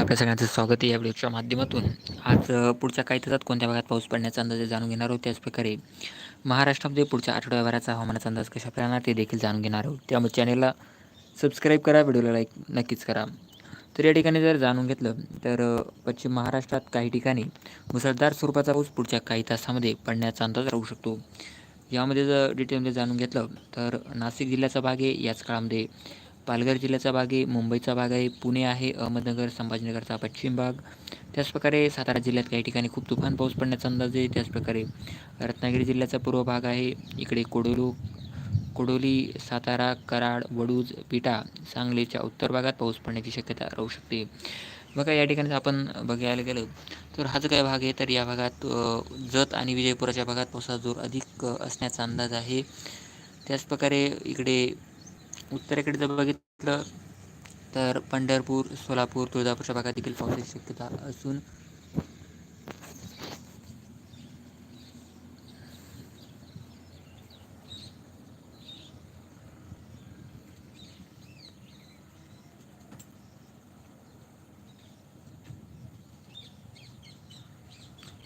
आपल्या सगळ्यांचं स्वागत आहे या व्हिडिओच्या माध्यमातून. आज पुढच्या काही तासात कोणत्या भागात पाऊस पडण्याचा अंदाज जाणून घेणार आहोत. त्याचप्रकारे महाराष्ट्रामध्ये पुढच्या आठवड्याभराचा हवामानाचा अंदाज कशा राहणार ते देखील जाणून घेणार आहोत. त्यामुळे चॅनेलला सबस्क्राईब करा व्हिडिओला लाईक नक्कीच करा. तर या ठिकाणी जर जाणून घेतलं तर पश्चिम महाराष्ट्रात काही ठिकाणी मुसळधार स्वरूपाचा पाऊस पुढच्या काही तासामध्ये पडण्याचा अंदाज राहू शकतो. यामध्ये जर डिटेलमध्ये जाणून घेतलं तर नाशिक जिल्ह्याचा भाग आहे. याच काळामध्ये पालघर जिल्ह्याचा भाग आहे मुंबईचा भाग आहे पुणे आहे अहमदनगर संभाजीनगरचा पश्चिम भाग. त्याचप्रकारे सातारा जिल्ह्यात काही ठिकाणी खूप तुफान पाऊस पडण्याचा अंदाज आहे. त्याचप्रकारे रत्नागिरी जिल्ह्याचा पूर्व भाग आहे. इकडे कोडोलू कोडोली सातारा कराड वडूज पिटा सांगलीच्या उत्तर भागात पाऊस पडण्याची शक्यता राहू शकते. बघा या ठिकाणी आपण बघायला गेलं तर हा जो काही भाग आहे? तर या भागात जत आणि विजयपुराच्या भागात पावसाचा जोर अधिक असण्याचा अंदाज आहे. त्याचप्रकारे इकडे उत्तरेकडे जर बघितलं तर पंढरपूर सोलापूर तुळजापूरच्या भागात देखील पावसाची शक्यता असून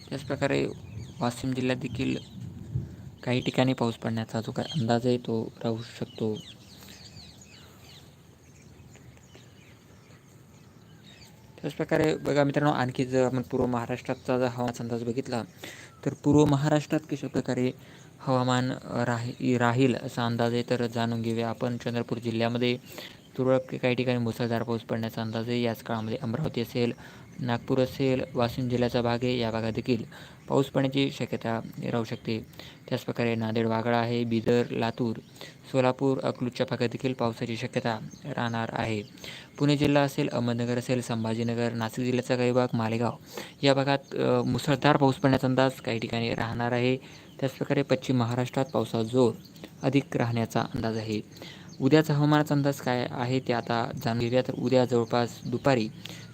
त्याचप्रकारे वाशिम जिल्ह्यात देखील काही ठिकाणी पाऊस पडण्याचा जो काही अंदाज आहे तो राहू शकतो. त्याचप्रकारे बघा मित्रांनो आणखी जर आपण पूर्व महाराष्ट्राचा जर हवामान अंदाज बघितला तर पूर्व महाराष्ट्रात कशाप्रकारे हवामान राही राहील असा अंदाज आहे तर जाणून घेऊया आपण चंद्रपूर जिल्ह्यामध्ये. तुरळक काही ठिकाणी मुसळधार पाऊस पडण्याचा अंदाज आहे. याच काळामध्ये अमरावती असेल नागपूर असेल वाशिम जिल्ह्याचा भाग आहे. या भागात देखील पाऊस पडण्याची शक्यता राहू शकते. त्याचप्रकारे नांदेड वागळा आहे. बिदर लातूर सोलापूर अकलूजच्या भागात देखील पावसाची शक्यता राहणार आहे. पुणे जिल्हा असेल अहमदनगर असेल संभाजीनगर नाशिक जिल्ह्याचा काही भाग मालेगाव या भागात मुसळधार पाऊस पडण्याचा अंदाज काही ठिकाणी राहणार आहे. त्याचप्रकारे पश्चिम महाराष्ट्रात पावसाचा जोर अधिक राहण्याचा अंदाज आहे. उद्याचा हवामानाचा अंदाज काय आहे ते आता जाणून घेऊया. तर उद्या जवळपास दुपारी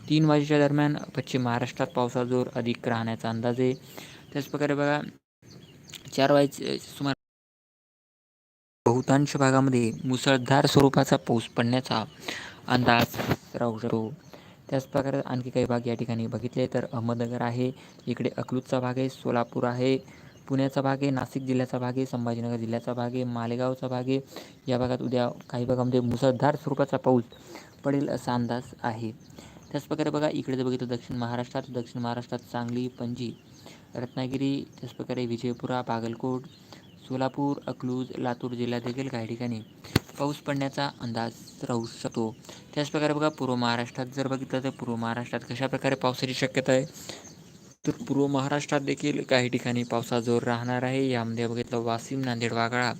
तीन वाजेच्या दरम्यान पश्चिम महाराष्ट्रात पावसाचा जोर अधिक राहण्याचा अंदाज आहे. त्याचप्रकारे बघा चार वाजे सुमार बहुतांश भागामध्ये मुसळधार स्वरूपाचा पाऊस पडण्याचा अंदाज राहू शकतो. त्याचप्रकारे आणखी काही भाग या ठिकाणी बघितले तर अहमदनगर आहे इकडे अकलूजचा भाग आहे सोलापूर आहे पुण्याचा भाग आहे नाशिक जिल्ह्याचा भाग आहे संभाजीनगर जिल्ह्याचा भाग आहे मालेगावचा भाग आहे. या भागात उद्या काही भागामध्ये म्हणजे मुसळधार स्वरूपाचा पाऊस पडेल असा अंदाज आहे. त्याचप्रकारे बघा इकडे जर बघितलं दक्षिण महाराष्ट्रात दक्षिण महाराष्ट्रात सांगली पणजी रत्नागिरी त्याचप्रकारे विजयपुरा बागलकोट सोलापूर अकलूज लातूर जिल्ह्यात देखील काही ठिकाणी पाऊस पडण्याचा अंदाज राहू शकतो. त्याचप्रकारे बघा पूर्व महाराष्ट्रात जर बघितलं तर पूर्व महाराष्ट्रात कशाप्रकारे पावसाची शक्यता आहे? तर पूर्व महाराष्ट्रात देखील काही ठिकाणी पावसा जोर राहणार आहे. यामध्ये बघितलं वाशिम नांदेड वागळा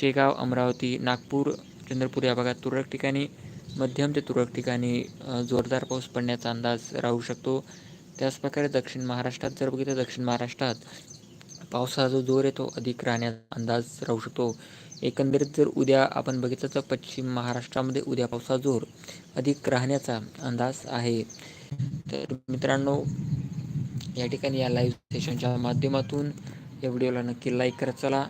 शेगाव अमरावती नागपूर चंद्रपूर या भागात तुरळक ठिकाणी मध्यम ते तुरळक ठिकाणी जोरदार पाऊस पडण्याचा अंदाज राहू शकतो. त्याचप्रकारे दक्षिण महाराष्ट्रात जर बघितलं दक्षिण महाराष्ट्रात पावसाचा जो जोर आहे तो अधिक राहण्याचा अंदाज राहू शकतो. एकंदरीत जर उद्या आपण बघितलं तर पश्चिम महाराष्ट्रामध्ये उद्या पावसाचा जोर अधिक राहण्याचा अंदाज आहे. तर मित्रांनो या ठिकाणी या लाईव्ह सेशनच्या माध्यमातून या व्हिडिओला नक्की लाईक करत चला.